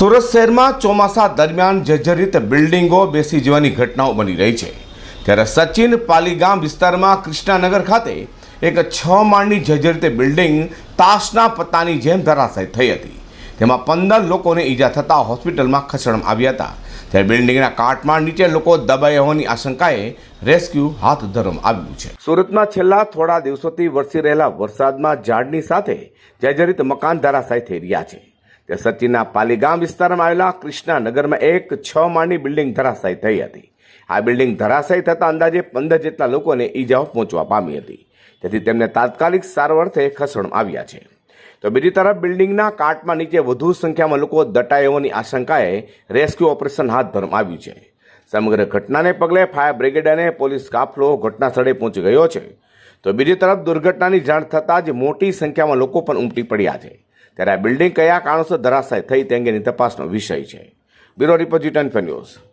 સુરત શહેરમાં ચોમાસા દરમિયાન જર્જરિત બિલ્ડિંગો બેસી જવાની ઘટનાઓ બની રહી છે. ત્યારે સચિન પાલીગામ વિસ્તારમાં કૃષ્ણાનગર ખાતે એક છ માળની જર્જરિત બિલ્ડિંગ તાશના પત્તાની જેમ ધરાશાય થઈ હતી. તેમાં પંદર લોકોને ઈજા થતાં હોસ્પિટલમાં ખસેડવામાં આવ્યા હતા. ત્યારે બિલ્ડિંગના કાટમાળ નીચે લોકો દબાયા હોવાની આશંકાએ રેસ્ક્યુ હાથ ધરવામાં આવ્યું છે. સુરતમાં છેલ્લા થોડા દિવસોથી વરસી રહેલા વરસાદમાં ઝાડની સાથે જર્જરિત મકાન ધરાશાય થઈ રહ્યા છે. તે સચિનના પાલીગામ વિસ્તારમાં આવેલા કૃષ્ણાનગરમાં એક છ માળની બિલ્ડિંગ ધરાશાયી થઈ હતી. આ બિલ્ડિંગ ધરાશાયી થતાં અંદાજે પંદર જેટલા લોકોને ઈજાઓ પહોંચવા પામી હતી. તેથી તેમને તાત્કાલિક સારવારથી ખસેડવામાં આવ્યા છે. તો બીજી તરફ બિલ્ડિંગના કાટમાં નીચે વધુ સંખ્યામાં લોકો દટાય હોવાની આશંકાએ રેસ્ક્યુ ઓપરેશન હાથ ધરવામાં આવ્યું છે. સમગ્ર ઘટનાને પગલે ફાયર બ્રિગેડ અને પોલીસ કાફલો ઘટના સ્થળે પહોંચી ગયો છે. તો બીજી તરફ દુર્ઘટનાની જાણ થતાં જ મોટી સંખ્યામાં લોકો પણ ઉમટી પડ્યા છે. ત્યારે આ બિલ્ડિંગ કયા કારણોસર ધરાશાય થઈ તે અંગેની તપાસનો વિષય છે. Bureau report G ten news.